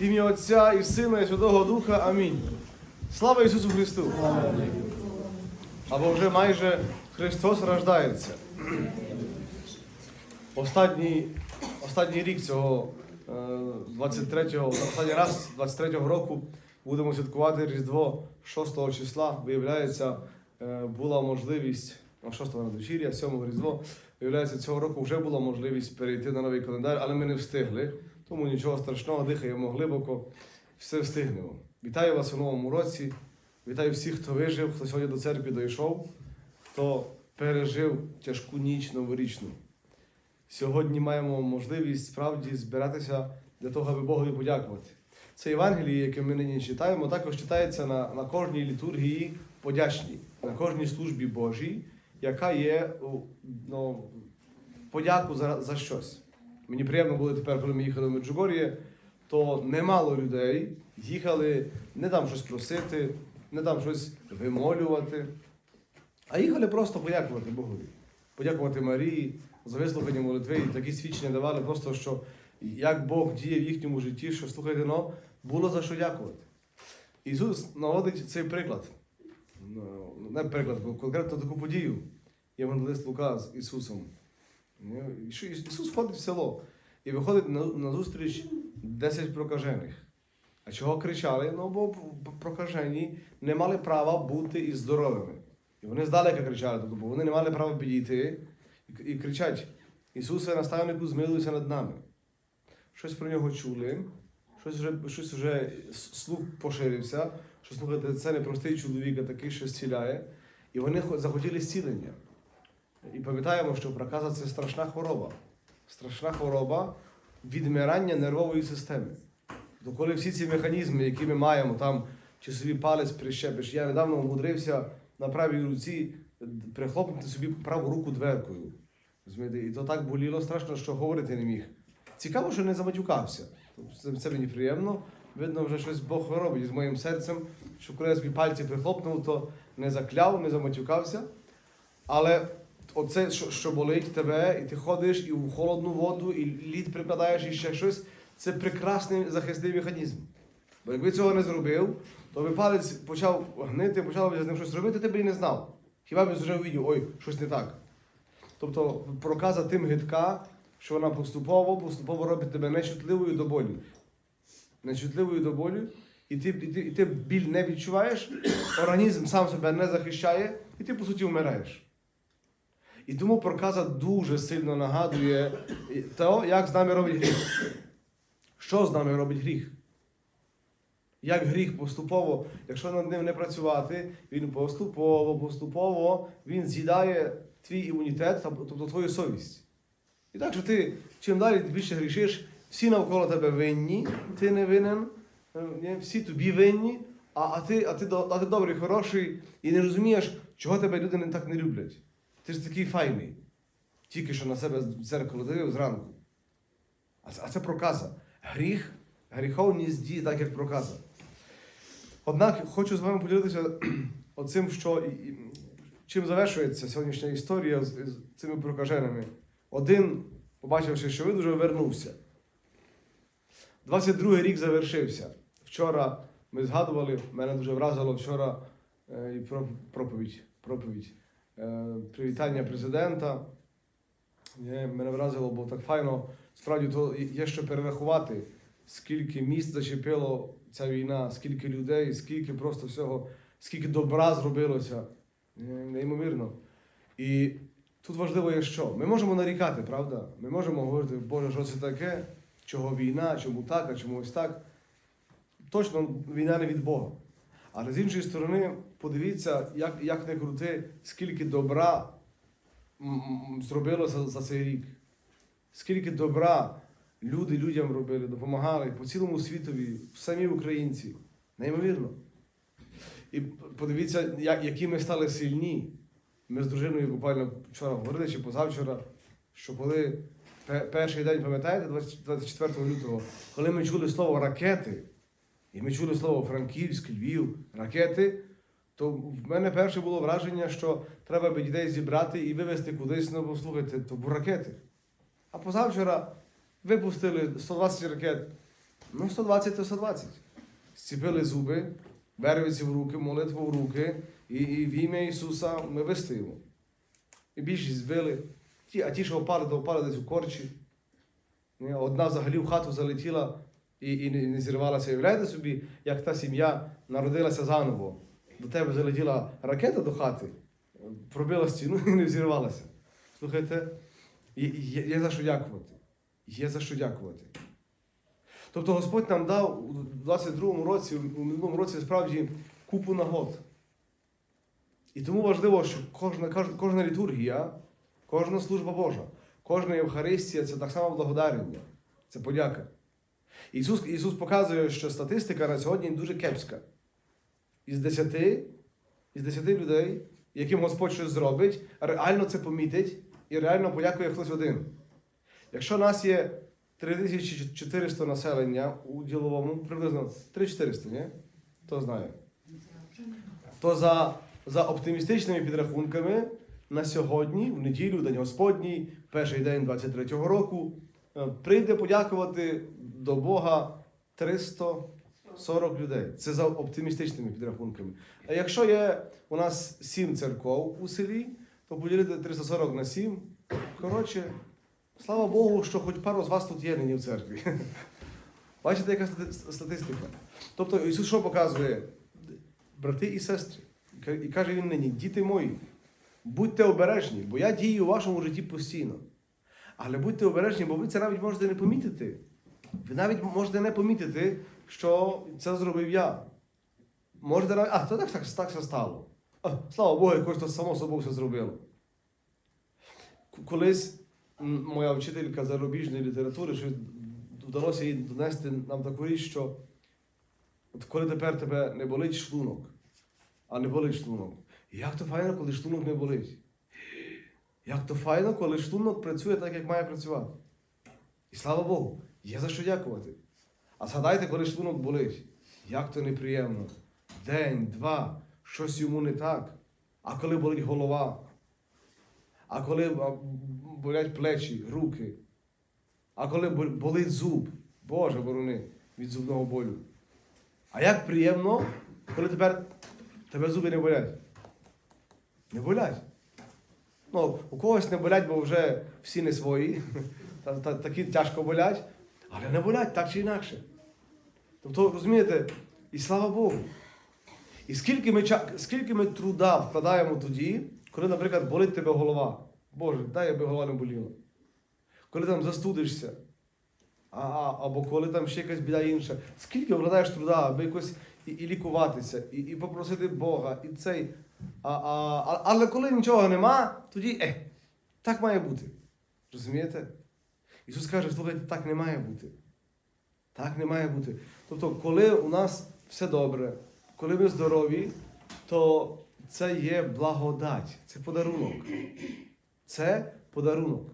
В ім'я Отця і Сина, і Святого Духа. Амінь. Слава Ісусу Христу! Або вже майже Христос рождається. Останній, останній рік цього е, 23-го, останній раз 23-го року будемо святкувати Різдво 6 числа. Виявляється, е, була можливість, ну, 6 на вечір'я, 7 Різдво. Виявляється, цього року вже була можливість перейти на новий календар, але ми не встигли. Тому нічого страшного, дихаємо глибоко, все встигнемо. Вітаю вас у новому році. Вітаю всіх, хто вижив, хто сьогодні до церкви дійшов, хто пережив тяжку ніч новорічну. Сьогодні маємо можливість справді збиратися для того, аби Богові подякувати. Це Євангеліє, яке ми нині читаємо, також читається на, на кожній літургії подячній, на кожній службі Божій, яка є ну, подяку за, за щось. Мені приємно було тепер, коли ми їхали в Меджугор'є, то немало людей їхали не там щось просити, не там щось вимолювати, а їхали просто подякувати Богові. Подякувати Марії за вислухання молитви і такі свідчення давали просто, що як Бог діє в їхньому житті, що слухайте, ну, було за що дякувати. Ісус наводить цей приклад. Ну, Не приклад, бо конкретно таку подію. Євангелист Лука з Ісусом. Ну, Ісус входить в село і виходить на, зустріч 10 прокажених. А чого кричали? Ну, бо прокажені не мали права бути і здоровими. І вони здалека кричали, бо вони не мали права підійти і, кричать: Ісусе, наставнику, змилуйся над нами. Щось про нього чули, щось вже, щось вже слух поширився, що слухайте, це не простий чоловік, а такий, що зціляє. І вони захотіли зцілення. І пам'ятаємо, що проказа це страшна хвороба. Страшна хвороба відмирання нервової системи. То коли всі ці механізми, які ми маємо, там чи собі палець прищепиш, я недавно умудрився на правій руці прихлопнути собі праву руку дверкою. І то так боліло страшно, що говорити не міг. Цікаво, що не заматюкався. Це мені приємно. Видно, вже щось Бог робить з моїм серцем, що коли я собі пальці прихлопнув, то не закляв, не заматюкався. Але оце, що, що болить тебе, і ти ходиш і в холодну воду, і лід прикладаєш, і ще щось, це прекрасний захисний механізм. Бо якби цього не зробив, то би палець почав гнити, почав з ним щось робити, ти б і не знав. Хіба б вже увидів, ой, щось не так. Тобто проказа тим гидка, що вона поступово, поступово робить тебе нечутливою до болю. Нечутливою до болю, і ти, і, ти, і ти біль не відчуваєш, організм сам себе не захищає, і ти, по суті, вмираєш. І тому проказа дуже сильно нагадує те, як з нами робить гріх. Що з нами робить гріх? Як гріх поступово, якщо над ним не працювати, він поступово, поступово він з'їдає твій імунітет, тобто твою совість. І так, що ти чим далі більше грішиш, всі навколо тебе винні, ти не винен, е, всі тобі винні, а, а, ти, а, ти, а ти добрий, хороший, і не розумієш, чого тебе люди не так не люблять. Ти ж такий файний. Тільки що на себе в дзеркало дивив зранку. А це, а це проказа. Гріх, гріховність діє так, як проказа. Однак хочу з вами поділитися оцим, що чим завершується сьогоднішня історія з, з цими прокаженими. Один, побачивши, що видуже, вернувся. 22 рік завершився. Вчора ми згадували, мене дуже вразило вчора е, і про- проповідь, проповідь привітання президента. Мене вразило, бо так файно. Справді, то є що перерахувати, скільки міст зачепило ця війна, скільки людей, скільки просто всього, скільки добра зробилося. Е, Неймовірно. І тут важливо є що? Ми можемо нарікати, правда? Ми можемо говорити, Боже, що це таке, чого війна, чому так, а чому ось так. Точно війна не від Бога. Але з іншої сторони, подивіться, як, як не крути, скільки добра зробилося за цей рік. Скільки добра люди людям робили, допомагали по цілому світові, самі українці. Неймовірно. І подивіться, як, які ми стали сильні. Ми з дружиною буквально вчора говорили чи позавчора, що коли перший день, пам'ятаєте, 24 лютого, коли ми чули слово ракети, і ми чули слово Франківськ, Львів, ракети, то в мене перше було враження, що треба би дітей зібрати і вивезти кудись, ну послухайте, то бо ракети. А позавчора випустили 120 ракет Ну, 120 то 120. Зціпили зуби, вервиці в руки, молитву в руки, і, і в ім'я Ісуса ми вистоїмо. І більшість збили, ті, а ті, що впали, то впали десь у корчі. Одна взагалі в хату залетіла і, і не, зірвалася. Уявляєте собі, як та сім'я народилася заново. До тебе залетіла ракета до хати, пробила стіну і не взірвалася. Слухайте, є, є, є за що дякувати. Є за що дякувати. Тобто Господь нам дав у 22-му році, у минулому році справді купу нагод. І тому важливо, що кожна, кожна літургія, кожна служба Божа, кожна Євхаристія це так само благодарення, це подяка. Ісус, Ісус показує, що статистика на сьогодні дуже кепська. Із 10, із 10 людей, яким Господь щось зробить, реально це помітить і реально подякує хтось один. Якщо нас є 3400 населення у діловому, приблизно 3400, ні? Хто знає? То за, за оптимістичними підрахунками на сьогодні, в неділю, День Господній, перший день 23-го року, прийде подякувати до Бога 340 людей. Це за оптимістичними підрахунками. А якщо є у нас 7 церков у селі, то поділити 340 на 7. Коротше, слава Богу, що хоч пару з вас тут є нині в церкві. Бачите, яка статистика? Тобто Ісус що показує? Брати і сестри, і каже він нині, діти мої, будьте обережні, бо я дію у вашому житті постійно. Але будьте обережні, бо ви це навіть можете не помітити. Ви навіть можете не помітити, що це зробив я. Можете навіть, а, то так, так, так все стало. А, слава Богу, якось то само собою все зробило. Колись моя вчителька зарубіжної літератури, що вдалося їй донести нам таку річ, що от коли тепер тебе не болить шлунок, а не болить шлунок. Як то файно, коли шлунок не болить? Як то файно, коли шлунок працює так, як має працювати. І слава Богу, є за що дякувати. А згадайте, коли шлунок болить, як то неприємно. День, два, щось йому не так. А коли болить голова, а коли болять плечі, руки, а коли болить зуб, Боже борони від зубного болю. А як приємно, коли тепер тебе зуби не болять. Не болять. Ну, у когось не болять, бо вже всі не свої, та, та, такі тяжко болять, але не болять так чи інакше. Тобто, розумієте, і слава Богу. І скільки ми, скільки ми труда вкладаємо тоді, коли, наприклад, болить тебе голова. Боже, дай, аби голова не боліла. Коли там застудишся, а, або коли там ще якась біда інша. Скільки вкладаєш труда, аби якось і, і лікуватися, і, і попросити Бога, і цей. А, а, але коли нічого нема, тоді е, так має бути. Розумієте? Ісус каже, слухайте, так не має бути. Так не має бути. Тобто, коли у нас все добре, коли ми здорові, то це є благодать, це подарунок. Це подарунок.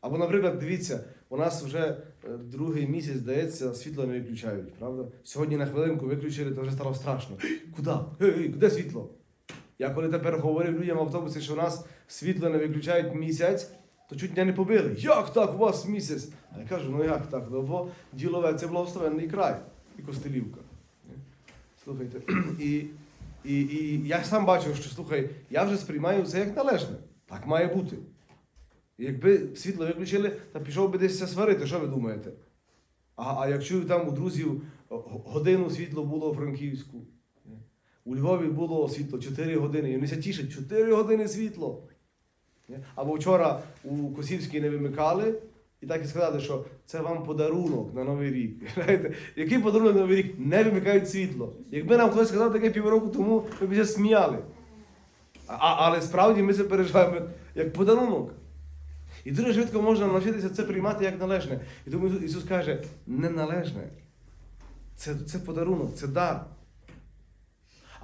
Або, наприклад, дивіться, у нас вже е, другий місяць, здається, світло не виключають, правда? Сьогодні на хвилинку виключили, то вже стало страшно. Куди? Де світло? Я коли тепер говорив людям в автобусі, що у нас світло не виключають місяць, то чуть мене не побили. Як так у вас місяць? А я кажу, ну як так? Ну, бо ділове це благословенний край і Костелівка. Слухайте, і, і, і я сам бачив, що слухай, я вже сприймаю це як належне. Так має бути. Якби світло виключили, та пішов би десь сварити, що ви думаєте? А, а як там у друзів годину світло було у Франківську. У Львові було світло 4 години. І вони ся тішать 4 години світло. Або вчора у Косівській не вимикали, і так і сказали, що це вам подарунок на Новий рік. Який подарунок на Новий рік? Не вимикають світло. Якби нам хтось сказав таке півроку тому, ми б це сміяли. А, але справді ми це переживаємо як- подарунок. І дуже швидко можна навчитися це приймати як належне. І тому Ісус- каже, не належне. Це, це подарунок, це дар.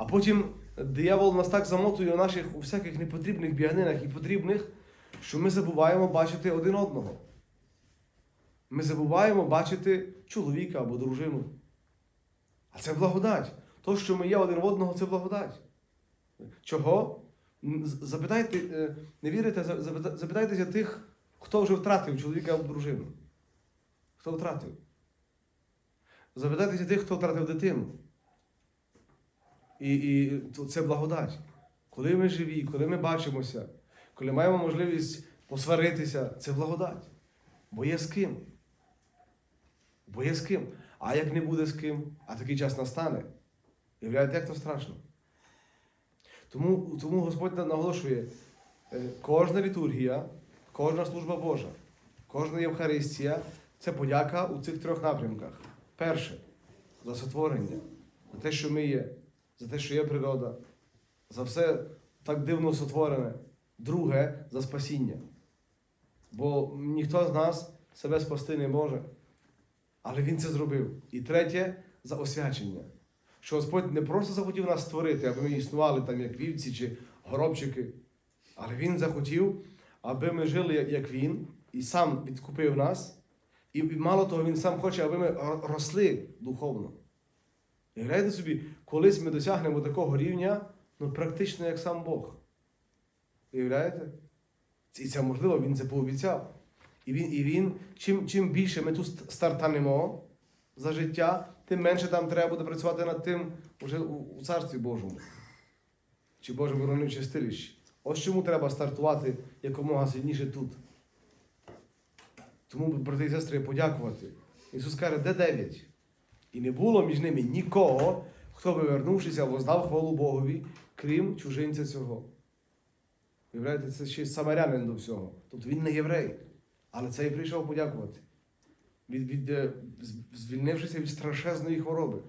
А потім диявол нас так замотує у наших у всяких непотрібних біганинах і потрібних, що ми забуваємо бачити один одного. Ми забуваємо бачити чоловіка або дружину. А це благодать. То, що ми є один в одного, це благодать. Чого? Запитайте, е, не вірите, запитайтеся тих, хто вже втратив чоловіка або дружину. Хто втратив? Запитайтеся тих, хто втратив дитину. І, і це благодать. Коли ми живі, коли ми бачимося, коли маємо можливість посваритися, це благодать. Бо є з ким. Бо є з ким. А як не буде з ким, а такий час настане, уявляєте, як то страшно. Тому, тому Господь наголошує, е, кожна літургія, кожна служба Божа, кожна Євхаристія це подяка у цих трьох напрямках. Перше за сотворення, за те, що ми є, за те, що є природа, за все так дивно сотворене. Друге за спасіння. Бо ніхто з нас себе спасти не може. Але Він це зробив. І третє за освячення. Що Господь не просто захотів нас створити, аби ми існували там як вівці чи горобчики, але Він захотів, аби ми жили як- Він, і сам відкупив нас. І мало того, Він сам хоче, аби ми росли духовно. Гляньте собі, колись ми досягнемо такого рівня, ну практично як сам Бог. Уявляєте? І це можливо, він це пообіцяв. І він, і він чим, чим більше ми тут стартанемо за життя, тим менше там треба буде працювати над тим уже у, у Царстві Божому. Чи Божому виробничому чистилищі. Ось чому треба стартувати якомога сильніше тут. Тому, брати і сестри, подякувати. Ісус каже, де дев'ять? І не було між ними нікого, хто би вернувшися, воздав хвалу Богові, крім чужинця цього. Виявляєте, це ще й самарянин до всього. Тобто він не єврей, але цей прийшов подякувати, від, від, е, звільнившися від страшезної хвороби.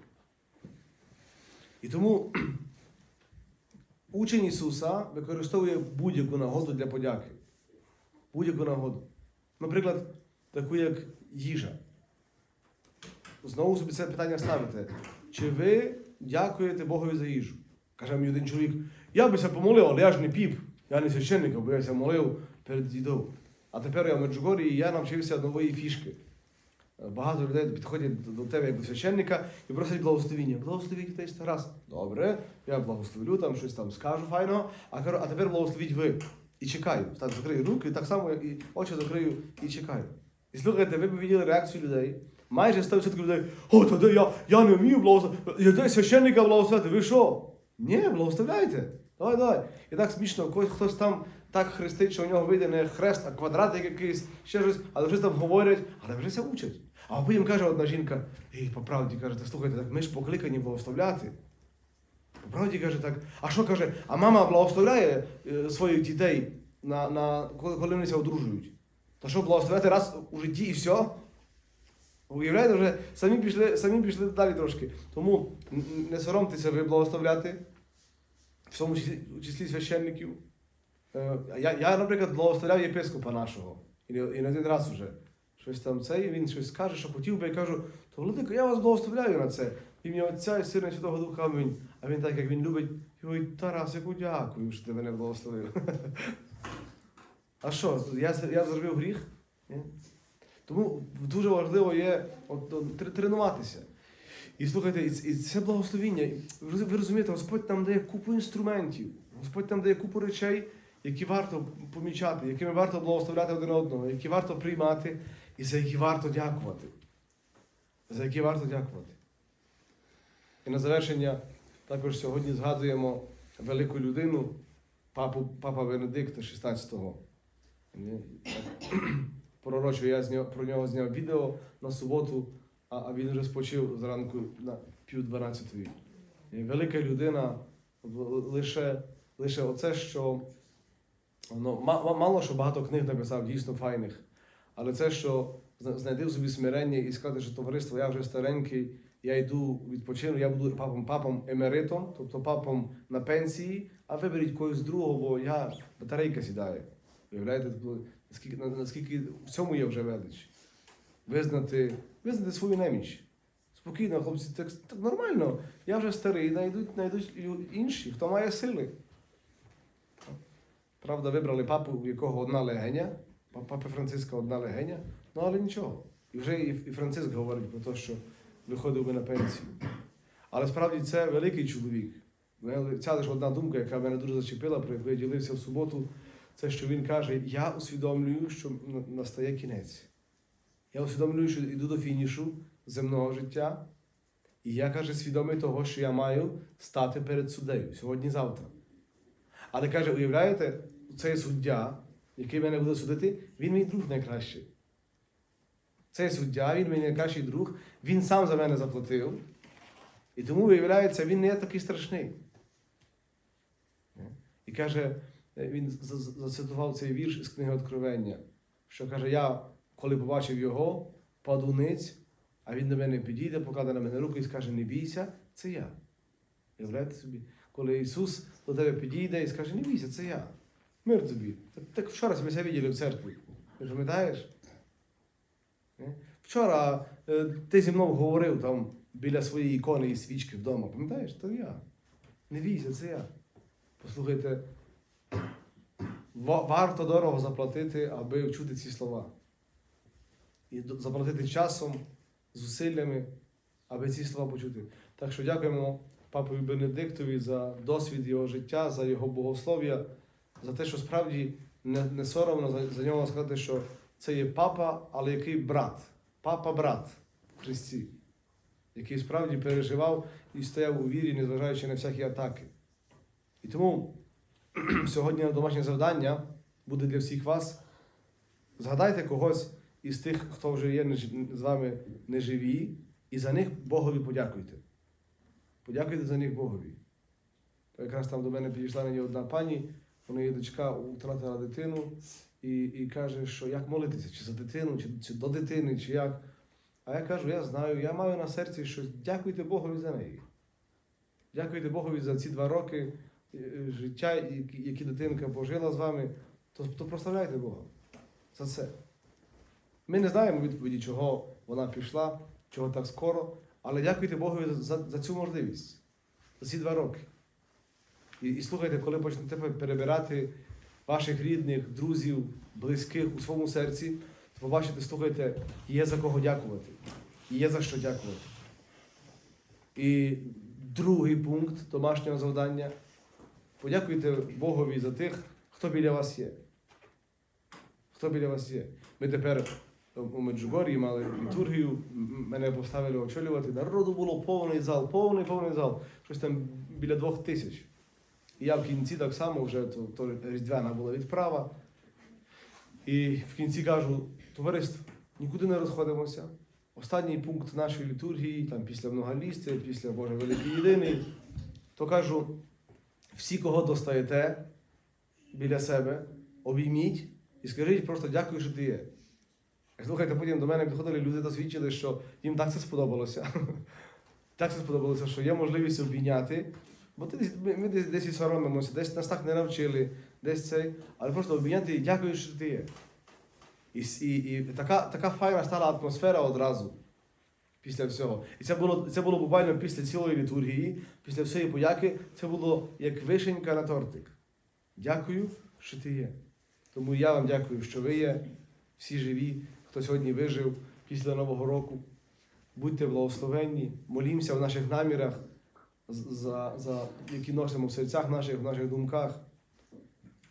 І тому учень Ісуса використовує будь-яку нагоду для подяки. Будь-яку нагоду. Наприклад, таку як їжа. Знову собі це питання ставите. Чи ви дякуєте Богові за їжу? Каже мені один чоловік, я би ся помолив, але я ж не піп. Я не священник, бо я ся молив перед їдою. А тепер я в Меджугорі і я навчився нової фішки. Багато людей підходять до- до тебе як до священника і просять благословіння. Благословіть дітей раз. Добре, я благословлю, там щось там скажу файно, а кажу, а тепер благословіть ви. І чекаю. Так закрию руки, так само і очі закрию і чекаю. І слухайте, ви б виділи реакцію людей. Майже 100% людей, о, то де я, я не вмію благословити, я де священника благословити, ви що? Ні, благословляйте. Давай, давай. І так смішно, когось хтось там так хрестить, що у нього вийде не хрест, а квадратик якийсь, ще щось, але вже там говорять, але вже це учать. А потім каже одна жінка, і по правді каже, так слухайте, так ми ж покликані благословляти. По правді каже так. А що каже? А мама благословляє е, своїх дітей, на, на, коли, вони ся одружують. То що благословляти раз у житті і все? Уявляєте, вже самі пішли, самі пішли далі трошки. Тому не соромтеся благословляти, в тому числі, священників. Е, Я, я, наприклад, благословляв єпископа нашого. І не, один раз вже. Щось там це, і він щось скаже, що хотів би, я кажу, то Владико, я вас благословляю на це. Ім'я Отця і Сина Святого Духа Амінь. А він так, як він любить, і говорить, Тарасику, дякую, що ти мене благословив. А що, я, я зробив гріх? Ні? Тому дуже важливо є от, от, тренуватися. І слухайте, і, і це благословіння. Ви розумієте, Господь нам дає купу інструментів, Господь нам дає купу речей, які варто помічати, якими варто благословляти один одного, які варто приймати і за які варто дякувати. За які варто дякувати. І на завершення також сьогодні згадуємо велику людину, папу, папа Венедикта XVI. Пророчо, я з нього, про нього зняв відео на суботу, а, а він вже спочив зранку на пів дванадцятої. І Велика людина, лише, лише оце, що ну, ма- ма- мало що багато книг написав, дійсно файних. Але це, що зна- знайти в собі смирення і сказати, що товариство, я вже старенький, я йду відпочину, я буду папом, папом емеритом, тобто папом на пенсії, а виберіть когось другого, бо я батарейка сідає. Уявляєте, наскільки, наскільки в цьому є вже велич. Визнати, визнати свою неміч. Спокійно, хлопці, так, так нормально. Я вже старий, знайдуть, знайдуть інші, хто має сили. Правда, вибрали папу, у якого одна легеня, па- папи Франциска одна легеня, ну але нічого. І вже і Франциск говорить про те, що виходив би на пенсію. Але справді це великий чоловік. Ця лише одна думка, яка мене дуже зачепила, про яку я ділився в суботу, це що він каже: я усвідомлюю, що настає кінець. Я усвідомлюю, що йду до фінішу, земного життя. І я каже, свідомий того, що я маю стати перед суддею сьогодні-завтра. Але каже, уявляєте, цей суддя, який мене буде судити, він мій друг найкращий. Цей суддя, він мій найкращий друг, він сам за мене заплатив. І тому, виявляється, він не є такий страшний. І каже, він за- за- зацитував цей вірш із книги Откровення, що каже, я, коли побачив його, паду ниць, а він до мене підійде, покладе на мене руку і скаже, не бійся, це я. Уявляєте собі, коли Ісус до тебе підійде і скаже, не бійся, це я. Мир тобі. Так, так вчора ми себе бачили в церкві. Пам'ятаєш? Е? Вчора е, ти зі мною говорив там біля своєї ікони і свічки вдома. Пам'ятаєш? То я. Не бійся, це я. Послухайте, варто дорого заплатити, аби вчути ці слова. І заплатити часом, зусиллями, аби ці слова почути. Так що дякуємо папові Бенедиктові за досвід його життя, за його богослов'я, за те, що справді не, не соромно за, за нього сказати, що це є папа, але який брат, папа-брат в Христі, який справді переживав і стояв у вірі, незважаючи на всякі атаки. І тому сьогодні домашнє завдання буде для всіх вас. Згадайте когось із тих, хто вже є з вами неживі, і за них Богові подякуйте. Подякуйте за них Богові. То якраз там до мене підійшла мені одна пані, у неї дочка втратила дитину і, і каже, що як молитися, чи за дитину, чи, чи до дитини, чи як. А я кажу, я знаю, я маю на серці, що дякуйте Богові за неї. Дякуйте Богові за ці два роки життя, які, дитинка пожила з вами, то, то прославляйте Бога за це. Ми не знаємо відповіді, чого вона пішла, чого так скоро, але дякуйте Богові за, за, цю можливість, за ці два роки. І, і слухайте, коли почнете перебирати ваших рідних, друзів, близьких у своєму серці, то побачите, слухайте, є за кого дякувати, є за що дякувати. І другий пункт домашнього завдання. Подякуйте Богові за тих, хто біля вас є. Хто біля вас є? Ми тепер у Меджугор'ї мали літургію, мене поставили очолювати. Народу було повний зал, повний повний зал. Щось там біля двох тисяч. І я в кінці так само вже то, то різдвяна була відправа. І в кінці кажу, товариство, нікуди не розходимося. Останній пункт нашої літургії, там після многолісти, після Боже Великий Єдиний, то кажу, всі, кого достаєте біля себе, обійміть і скажіть просто дякую, що ти є. Слухайте, потім до мене підходили люди та свідчили, що їм так це сподобалося. Так це сподобалося, що є можливість обійняти. Бо ми, десь, десь і соромимося, десь нас так не навчили, десь цей, але просто обійняти і дякую, що ти є. І, і, і така, така файна стала атмосфера одразу після всього. І це було, це було буквально після цілої літургії, після всієї подяки, це було як вишенька на тортик. Дякую, що ти є. Тому я вам дякую, що ви є, всі живі, хто сьогодні вижив після Нового року. Будьте благословенні, молімося в наших намірах, за, за, які носимо в серцях наших, в наших думках.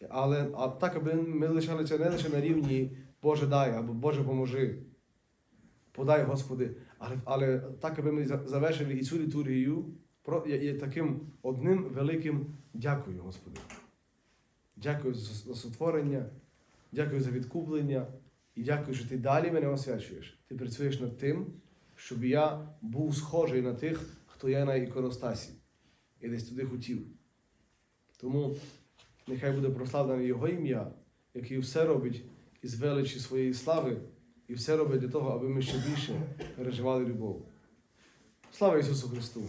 Але а так, аби ми лишалися не лише на рівні Боже дай або Боже поможи. Подай, Господи, але, але так, аби ми завершили і цю літургію є, таким одним великим дякую, Господи. Дякую за сотворення, дякую за відкуплення і дякую, що ти далі мене освячуєш. Ти працюєш над тим, щоб я був схожий на тих, хто є на іконостасі і десь туди хотів. Тому нехай буде прославлене Його ім'я, який все робить із величі своєї слави, і все робить для того, аби ми ще більше переживали любов. Слава Ісусу Христу!